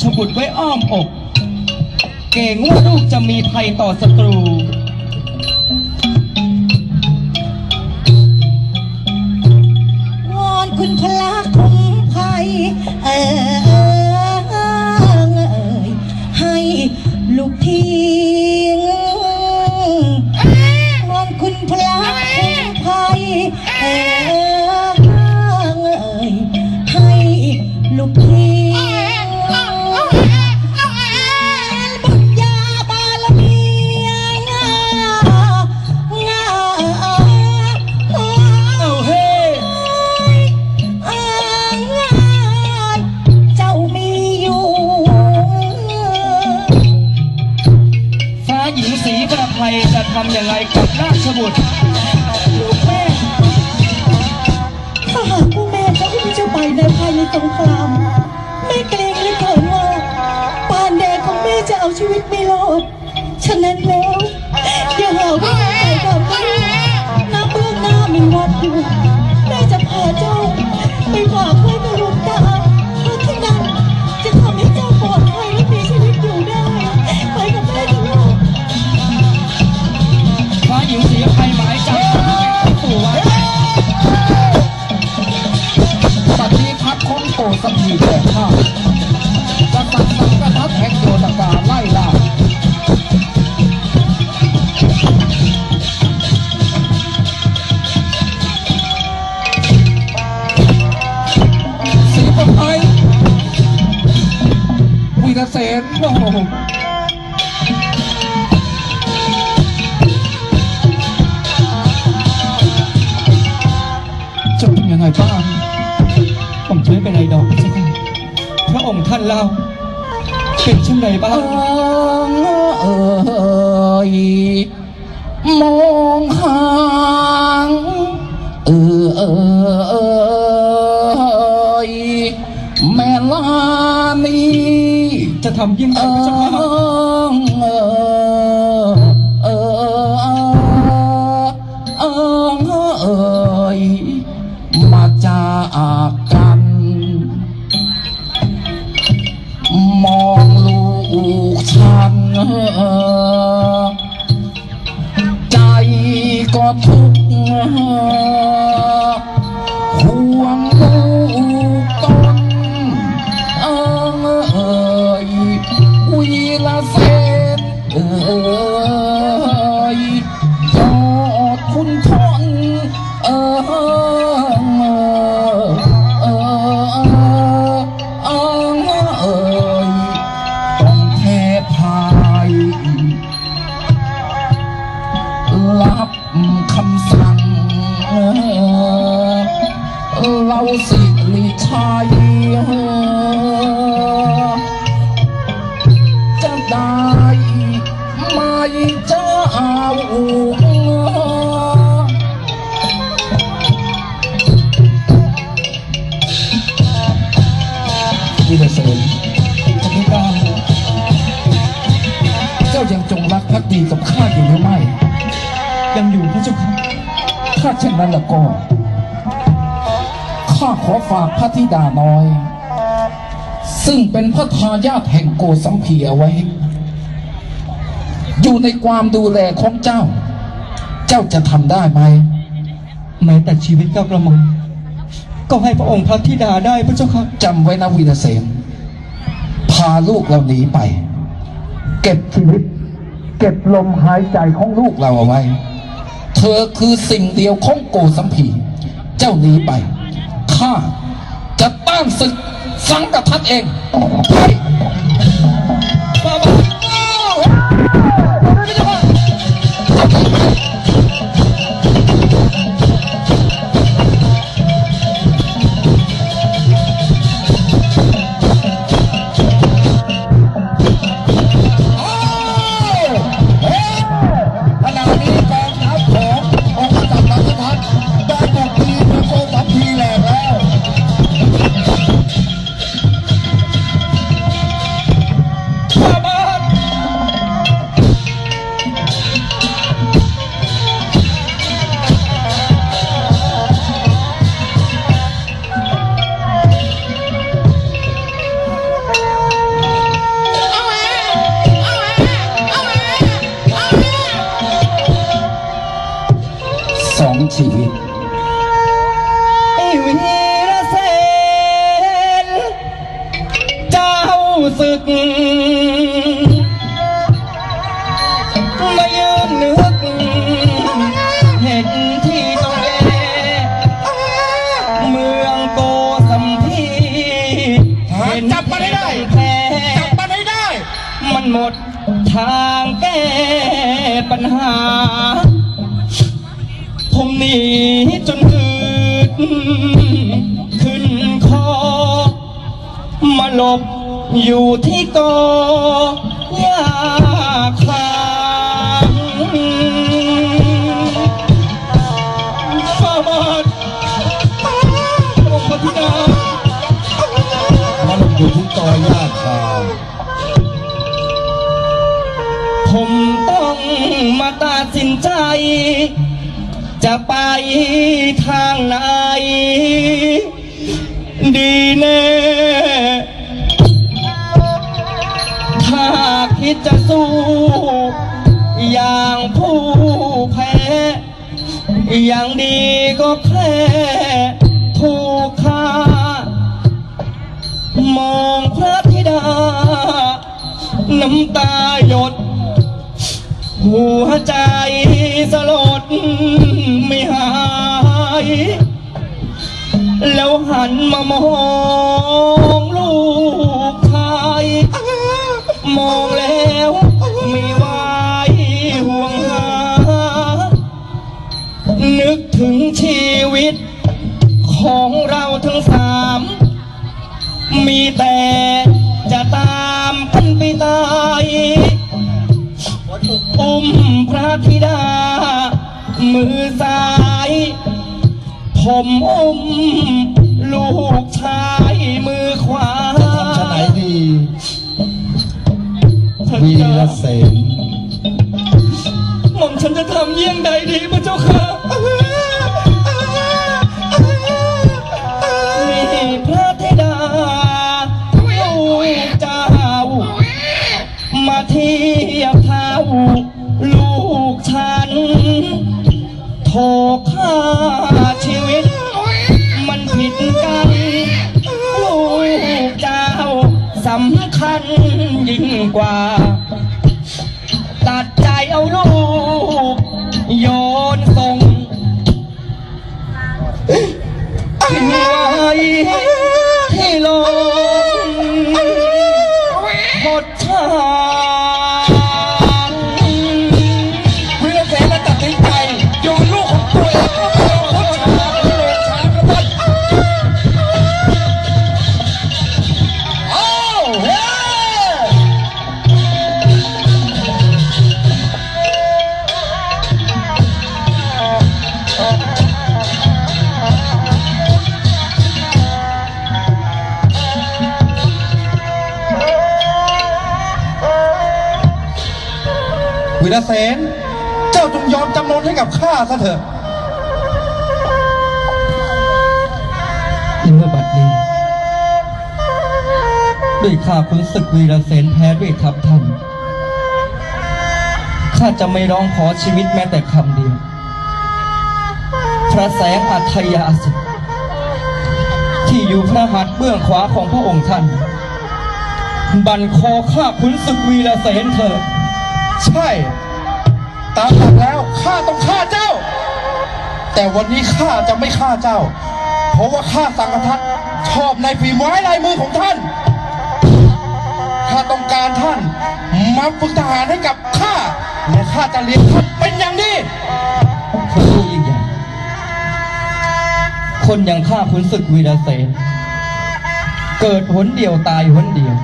ชบุตรไว้อ้อมอก เก่งว่าลูกจะมีภัยต่อศัตรู ทำอย่างไรกับราชบุตรลูกแม่ถ้าหากผู้แม่จะอุ้มเจ้าไปในภายในสงครามแม่เกรงเหลือเกินว่าปานแดงของแม่จะเอาชีวิตไม่รอดฉะนั้นแล้วอย่าหาว่าแม่ไปกับบนี้น้ำเบื้องหน้ามีวัดอยู่แม่จะ วีรเสนโอ้โหจะเป็นยังไงบ้างผมจะไม่เป็นไรดอกใช่ไหมพระองค์ท่านเล่า เป็นเช่นไรบ้างเอยมองห่างเออเออำยิ่งใหเอญ่พระเจ้าค่ะอเออเออเอยมาจากกัน มองลูกฉันใจก็ทุกข์ เช่นนั้นแล้วก็ ข้าขอฝากพระธิดาน้อย ซึ่งเป็นพระทายาทแห่งโกสัมพีเอาไว้ อยู่ในความดูแลของเจ้า เจ้าจะทำได้ไหมแม้แต่ชีวิตก้าวกระหม่อมก็ให้พระองค์พระธิดาได้พระเจ้าค่ะจำไว้นะวีรเสนพาลูกเราหนีไป เก็บชีวิต เก็บลมหายใจของลูกเราเอาไว้เธ อคือสิ่งเดียวของโกสัมพีเจ้าหนีไป ข้าจะต้านศึกสังกทัดเอง วีรเสนเจ้าศึกมายืนนึกเห็นที่ต้องแย่เมืองโกสัมพีจับมันให้ได้แพ้จับมันให้ได้ มันหมดทางแก้ปัญหา ผมหนี หลบอยู่ที่กอยาคางฟาดองค์พระธิดามันอยู่ที่ตอยาคาผมต้องมาตัดสินใจ จะไปทางไหน ดีแน่ จะสู้ อย่างผู้แพ้ อย่างดีก็แค่ถูกฆ่ามองพระธิดา น้ำตาหยด หัวใจสลดไม่หาย แล้วหันมามองลูก ธิดา มือซ้าย ผมอุ้มลูกชายมือขวาจะทำชะไหนดีวีรเสนหม่อมฉันจะทำเยี่ยงใดดีพระเจ้าค่ะ ที่ วีรเสนเจ้าจงยอมจำนนให้กับข้าซะเถอะเมื่อบัดนี้ ด้วยข้าคุณศึกวีรเสนแพ้ด้วยทัพท่านข้าจะไม่ร้องขอชีวิตแม้แต่คำเดียวพระแสงอัธยาสิทธิ์ที่อยู่พระหัตถ์เบื้องขวาของพระองค์ท่าน บันคอข้าขุนศึกวีรเสนเถิดใช่ ตามหลักแล้วข้าต้องฆ่าเจ้า แต่วันนี้ข้าจะไม่ฆ่าเจ้า เพราะว่าข้าสังฆทัตชอบในฝีไม้ลายมือของท่านข้าต้องการท่านมาฝึกทหารให้กับข้าและข้าจะเลี้ยงท่านเป็นอย่างดีคนผู้ยิ่งใหญ่คนอย่างข้าขุนศึกวีรเสนเกิดหนเดียวตายหนเดียว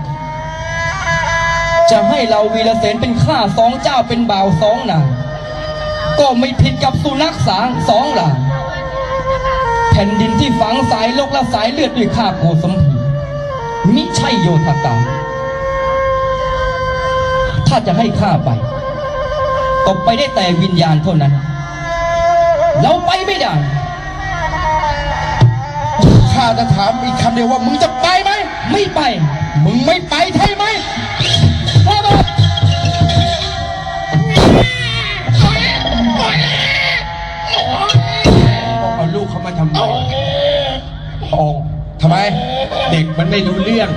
จะให้เราวีรเสนเป็นข้าสองเจ้าเป็นบ่าวสองนาง ก็ไม่ผิดกับสุนัขสางสองหลางแผ่นดินที่ฝังสายลกและสายเลือดด้วยข้าโกสมพีมิใช่โยธากาถ้าจะให้ข้าไปตกไปได้แต่วิญญาณเท่านั้น เราไปไม่ได้ ข้าจะถามอีกคำเดียวว่ามึงจะไปไหม ไม่ไป มึงไม่ไปใช่ไหม เอาลูกเขามาทำไมพระองค์ทำไม เด็กมันไม่รู้เรื่อง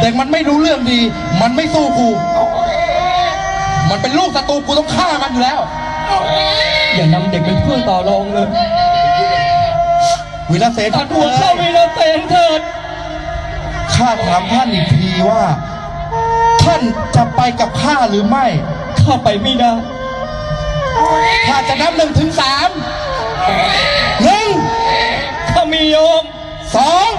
เด็กมันไม่รู้เรื่องดี มันไม่สู้กู มันเป็นลูกศัตรูกูต้องฆ่ามันอยู่แล้ว อย่านำเด็กเป็นเพื่อนต่อรองเลยวิรเสนท่านหัวเข้าเอ้ยวีรเสนเถิด ข้าถามท่านอีกทีว่า ท่านจะไปกับข้าหรือไม่ ข้าไปไม่ได้ ข้าจะนับหนึ่งถึงสาม หนึ่งข้ามีโยมสอง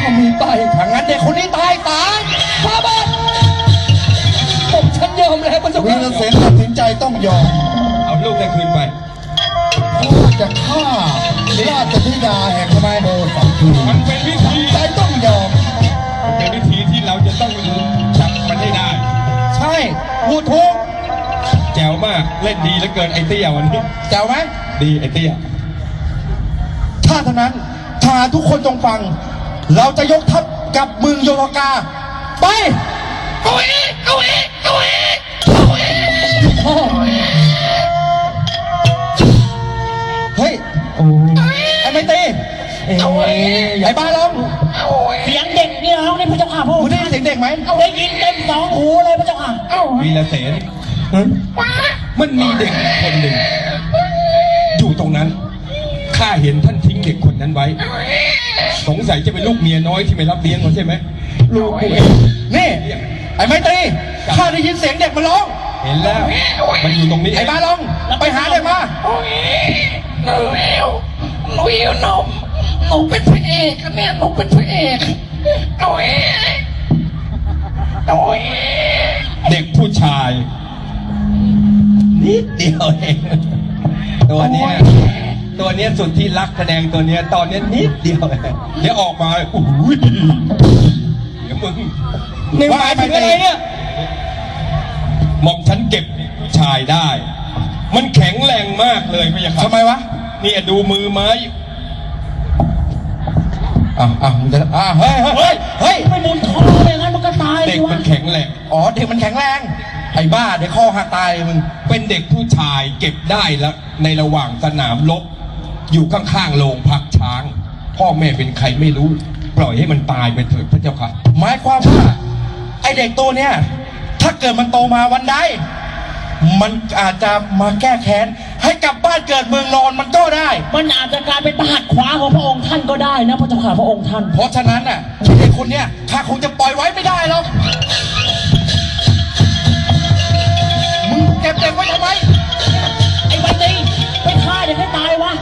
ข้ามีไปถ้างั้นเด็กคนนี้ตายตายพระบาทผมฉันยอมแล้วพระเจ้าวีค่ะรเสนตัดสินใจต้องยอมเอาลูกได้คืนไปข้าจะฆ่าราชธิดาแห่งพระโมสัมพีมันเป็นวิธีใจต้องยอมมันเป็นวิธีที่เราจะต้องจับมันให้ได้ ใช่พูดถูกแจ๋วมากเล่นดีเหลือเกินไอ้เตี้ยวันนี้ แจ๋วไหม ดีไอ้เตี้ยถ้าเท่านั้นทหารทุกคนจงฟัง เราจะยกทัพกับเมืองโยธกา ไปเฮ้ยไอ้ไม่ตีไอ้บ้าลองเสียงเด็กเนี่ยร้องในพระเจ้าค่ะพระองมึงค์ได้ยินเสียงเด็กไหมได้ยินเต็มสองหูเลยพระเจ้าค่ะวีรเสนมันมีเด็กคนหนึ่งอยู่ ตรงนั้นข้าเห็นท่านทิ้งเด็กคนนั้นไว้ สงสัยจะเป็นลูกเมียน้อยที่ไม่รับเลี้ยงเขาใช่ไหมลูกกูเองนี่ ไอ้ไม่ตีข้าได้ยินเสียงเด็กมันร้อง เห็นแล้ว มันอยู่ตรงนี้ไอ้บ้าลองไปหาเด็กมาหนูหิวหนูหิวนมหนูเป็นพระเอกอะเนี่ยหนูเป็นพระเอกหนูเองหนูเองเด็กผู้ชาย นิดเดียวเอง ตัวเนี้ยตัวเนี้ยสุดที่รักแสดงตัวเนี้ยตอนเนี้ยนิดเดียวเองเดี๋ยวออกมาโอ้ยเดี๋ยวมึงนี่หมายถึงอะไรเนี่ยหม่อมฉันเก็บผู้ชายได้ มันแข็งแรงมากเลยพี่ยะครับทำไมวะเนี่ยดูมือไม้อะอะมึงจะอะเฮ้ยเฮ้ยเฮ้ยไม่หมุนคอเลยงั้นมันก็ตายเด็สิกวะมันแข็งแรงอ๋อเด็กมันแข็งแรง ไอ้บ้าเด็กข้อหักตายมึงเป็นเด็กผู้ชายเก็บได้แล้วในระหว่างสนามรบอยู่ข้างๆโรงพักช้าง พ่อแม่เป็นใครไม่รู้ ปล่อยให้มันตายไปเถิดพระเจ้าค่ะหมายความว่าไอเด็กตัวเนี้ยถ้าเกิดมันโตมาวันใดมันอาจจะมาแก้แค้นให้กลับบ้านเกิดเมืองนอนมันก็ได้ มันอาจจะกลายเป็นประหัตถ์ขวาของพระองค์ท่านก็ได้นะพระเจ้าค่ะพระองค์ท่าน เพราะฉะนั้นน่ะไอ้เด็กคนเนี้ยข้าคงจะปล่อยไว้ไม่ได้หรอก เก็บเด็กไว้ทำไม ไอ้วันนี้ไปฆ่าเด็กให้ตายวะ